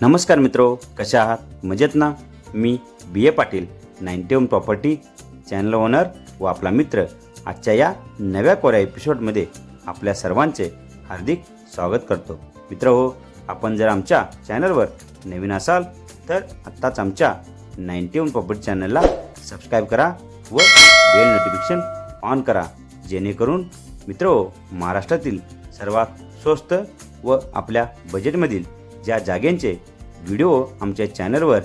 नमस्कार मित्रो कशा आहात? मजेत ना? मी B A Patil ninety one property channel owner व आपला मित्र. आजच्या या नव्या कोऱ्या एपिसोडमध्ये आपल्या सर्वांचे हार्दिक स्वागत करतो. मित्र हो आपण जर आमच्या चॅनलवर नवीन असाल तर आत्ताच आमच्या नाईन्टी वन प्रॉपर्टी चॅनलला सबस्क्राईब करा व बेल नोटिफिकेशन ऑन करा जेणेकरून मित्र महाराष्ट्रातील सर्वात स्वस्त व आपल्या बजेटमधील ज्या जागेंचे व्हिडिओ आमच्या चॅनलवर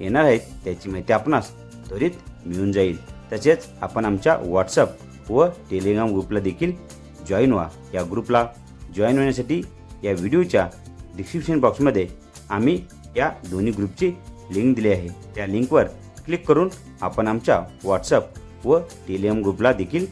येणार आहेत त्याची माहिती आपणास त्वरित मिळून जाईल. तसेच आपण आमच्या व्हॉट्सअप व टेलिग्राम ग्रुपला देखील जॉईन व्हा. या ग्रुपला जॉईन होण्यासाठी या व्हिडिओच्या डिस्क्रिप्शन बॉक्समध्ये आम्ही या दोन्ही ग्रुपची लिंक दिली आहे. त्या लिंकवर क्लिक करून आपण आमच्या व्हॉट्सअप व टेलिग्राम ग्रुपला देखील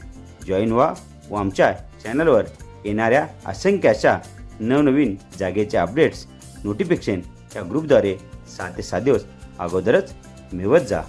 जॉईन व्हा व आमच्या चॅनलवर येणाऱ्या असंख्य अशा नवनवीन जागेच्या अपडेट्स नोटिफिकेशन आमच्या ग्रुपद्वारे सहा ते सात दिवस अगोदरच मिळवत जा.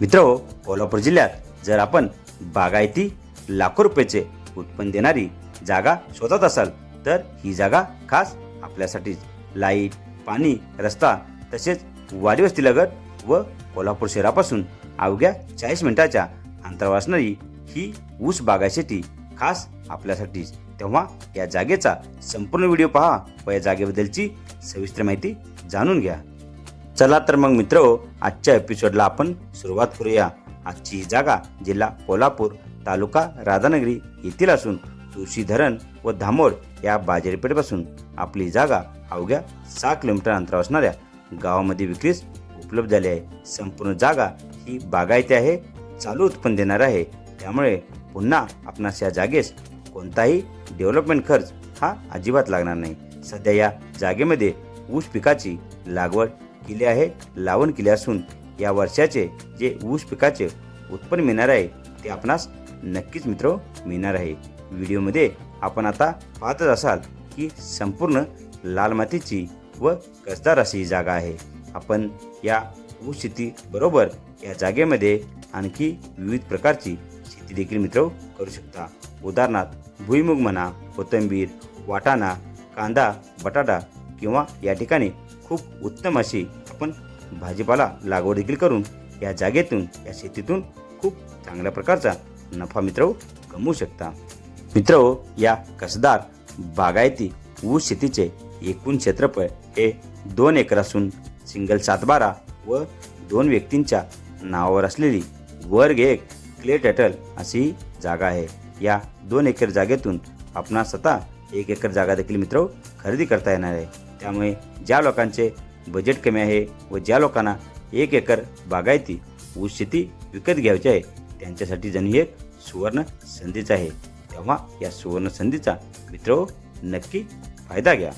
मित्र हो, कोल्हापूर जिल्ह्यात जर आपण बागायती लाखो रुपयाचे उत्पन्न देणारी जागा शोधत असाल तर ही जागा खास आपल्यासाठीच लाइट पाणी रस्ता तसेच वाडी वस्तीलगत व कोल्हापूर शहरापासून अवघ्या चाळीस मिनिटाच्या अंतरावर असणारी ही ऊस बागायसाठी खास आपल्यासाठीच तेव्हा या जागेचा संपूर्ण व्हिडिओ पहा व या जागेबद्दलची सविस्तर माहिती जाणून घ्या. चला तर मग मित्र आजच्या एपिसोडला आपण सुरुवात करूया. आजची ही जागा जिल्हा कोल्हापूर तालुका राधानगरी येथील असून तुळशी धरण व धामोड या बाजारपेठेपासून आपली जागा अवघ्या सहा किलोमीटर अंतरावर असणाऱ्या गावामध्ये विक्रीस उपलब्ध झाली आहे. संपूर्ण जागा ही बागायती आहे चालू उत्पन्न देणार आहे. त्यामुळे पुन्हा आपणास या जागेस कोणताही डेव्हलपमेंट खर्च हा अजिबात लागणार नाही. सध्या या जागेमध्ये ऊस पिकाची लागवड केली आहे लावण केली असून या वर्षाचे जे ऊस पिकाचे उत्पन्न मिळणार आहे ते आपणास नक्कीच मित्र मिळणार आहे. व्हिडिओमध्ये आपण आता पाहतच असाल की संपूर्ण लाल मातीची व कसदार अशी ही जागा आहे. आपण या ऊस शेती बरोबर या जागेमध्ये आणखी विविध प्रकारची शेती देखील मित्र करू शकता. उदाहरणार्थ भुईमुग म्हणा कोथिंबीर वाटाणा कांदा बटाटा किंवा या ठिकाणी खूप उत्तम अशी आपण भाजीपाला लागवड देखील करून या जागेतून या शेतीतून खूप चांगल्या प्रकारचा नफा मित्र कमवू शकता. मित्र या कसदार बागायती ऊस शेतीचे एकूण क्षेत्रफळ हे दोन एकर असून सिंगल सातबारा व दोन व्यक्तींच्या नावावर असलेली वर्ग एक क्ले टॅटल अशी ही जागा आहे. या दोन एकर जागेतून आपणास स्वतः एक एकर जागा देखील मित्र खरेदी करता येणार आहे. त्यामुळे ज्या लोकांचे बजेट कमी आहे व ज्या लोकांना एक एकर बागायती ऊस शेती विकत घ्यायची आहे त्यांच्यासाठी जणू ही एक सुवर्ण संधीच आहे. तेव्हा या सुवर्ण संधीचा मित्र हो, नक्की फायदा घ्या.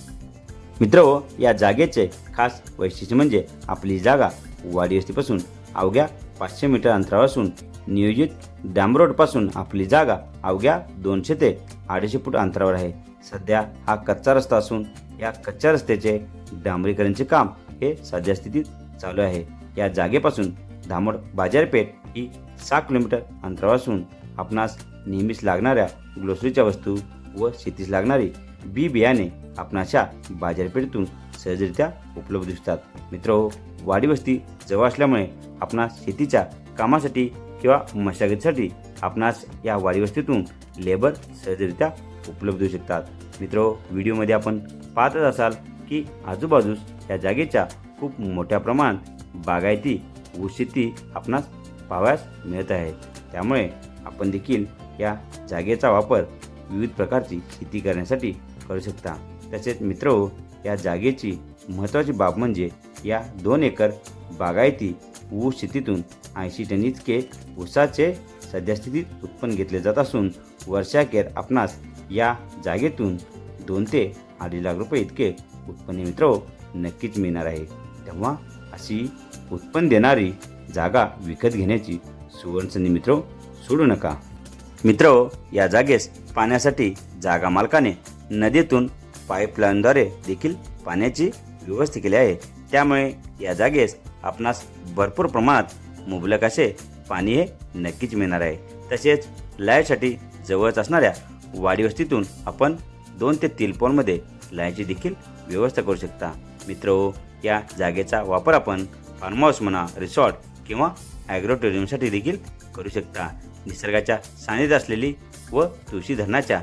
मित्र हो, या जागेचे खास वैशिष्ट्य म्हणजे आपली जागा वाडी वस्तीपासून अवघ्या पाचशे मीटर अंतरावर असून नियोजित डॅम रोडपासून आपली जागा अवघ्या दोनशे ते अडीचशे फूट अंतरावर आहे. सध्या हा कच्चा रस्ता असून या कच्च्या रस्त्याचे डांबरीकरणचे काम हे सध्या स्थितीत चालू आहे. या जागेपासून धामोड बाजारपेठ ही सहा किलोमीटर अंतरावर असून आपणास नेहमीच लागणाऱ्या ग्लोसरीच्या वस्तू व शेतीस लागणारी बी बियाणे आपणाच्या बाजारपेठेतून सहजरित्या उपलब्ध दिसतात. मित्र हो, वाडी वस्ती जवळ असल्यामुळे आपणास शेतीच्या कामासाठी किंवा मशागतीसाठी आपणास या वाडी वस्तीतून लेबर सहजरित्या उपलब्ध होऊ शकतात. मित्र व्हिडिओमध्ये आपण पाहतच असाल की आजूबाजूस या जागेच्या खूप मोठ्या प्रमाणात बागायती ऊस शेती आपणास पाहावयास मिळत आहे. त्यामुळे आपण देखील या जागेचा वापर विविध प्रकारची शेती करण्यासाठी करू शकता. तसेच मित्र या जागेची महत्त्वाची बाब म्हणजे या दोन एकर बागायती ऊस शेतीतून ऐंशी टन इतके ऊसाचे सद्यस्थितीत उत्पन्न घेतले जात असून वर्षाखेर आपणास या जागेतून दोन ते अडीच लाख रुपये इतके उत्पन्न मित्र हो, नक्कीच मिळणार आहे. तेव्हा अशी उत्पन्न देणारी जागा विकत घेण्याची सुवर्णसंधी मित्र हो, सोडू नका. मित्र हो, या जागेस पाण्यासाठी जागा मालकाने नदीतून पाईपलाईनद्वारे देखील पाण्याची व्यवस्था केली आहे. त्यामुळे या जागेस आपणास भरपूर प्रमाणात मुबलक असे पाणी हे नक्कीच मिळणार आहे. तसेच लाईटसाठी जवळच असणाऱ्या वाडी वस्तीतून आपण दोन ते तीन पॉनमध्ये लाईनची देखील व्यवस्था करू शकता. मित्र हो, या जागेचा वापर आपण फार्म हाऊस म्हणा रिसॉर्ट किंवा ॲग्रो टुरिझमसाठी देखील करू शकता. निसर्गाच्या सानिध्यात असलेली व तुळशी धरणाच्या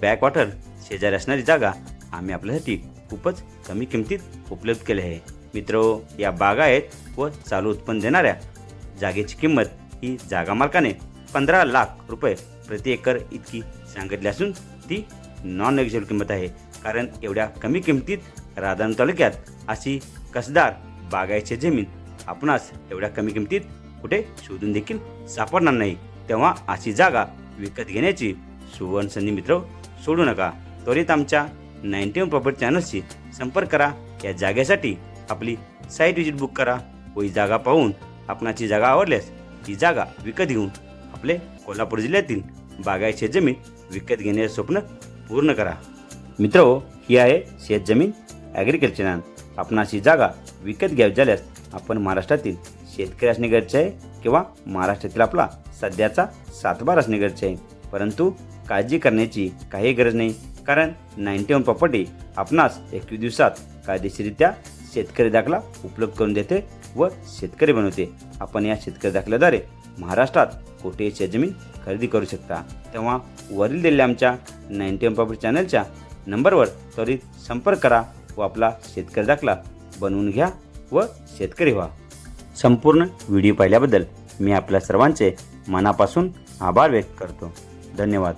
बॅकवॉटर शेजारी असणारी जागा आम्ही आपल्यासाठी खूपच कमी किमतीत उपलब्ध केली आहे. मित्र हो, या बागा आहेत व चालू उत्पन्न देणाऱ्या जागेची किंमत ही जागा मालकाने पंधरा लाख रुपये प्रति एकर इतकी सांगितली असून ती नॉन नेगोशिएबल किंमत आहे. कारण एवढ्या कमी किमतीत राधान तालुक्यात अशी कसदार बागायची जमीन आपणास एवढ्या कमी किमतीत कुठे शोधून देखील सापडणार नाही. तेव्हा अशी जागा विकत घेण्याची सुवर्ण संधी मित्र सोडू नका. त्वरित आमच्या नाईन्टी वन प्रॉपर्टी चॅनलशी संपर्क करा. या जागेसाठी आपली साईट व्हिजिट बुक करा. व ही जागा पाहून आपणाची जागा आवडल्यास ही जागा विकत घेऊन आपले कोल्हापूर जिल्ह्यातील बागायत जमीन विकत घेण्याचे स्वप्न पूर्ण करा. मित्र हो, ही आहे शेतजमीन ॲग्रिकल्चर आपणास ही जागा विकत घ्यावी झाल्यास आपण महाराष्ट्रातील शेतकरी असणे गरजेचे आहे किंवा महाराष्ट्रातील आपला सध्याचा सातबार असणे गरजेचे आहे. परंतु काळजी करण्याची काही गरज नाही. कारण नाईन्टी वन प्रॉपर्टी आपणास एकवीस दिवसात कायदेशीरित्या शेतकरी दाखला उपलब्ध करून देते व शेतकरी बनवते. आपण या शेतकरी दाखल्याद्वारे महाराष्ट्रात कोठेही शेतजमीन खरेदी करू शकता. तेव्हा वरील दिलेल्या आमच्या नाईन्टी एम प्रॉपर्टी चॅनलच्या नंबरवर त्वरित संपर्क करा व आपला शेतकरी दाखला बनवून घ्या व शेतकरी व्हा. संपूर्ण व्हिडिओ पाहिल्याबद्दल मी आपल्या सर्वांचे मनापासून आभार व्यक्त करतो. धन्यवाद.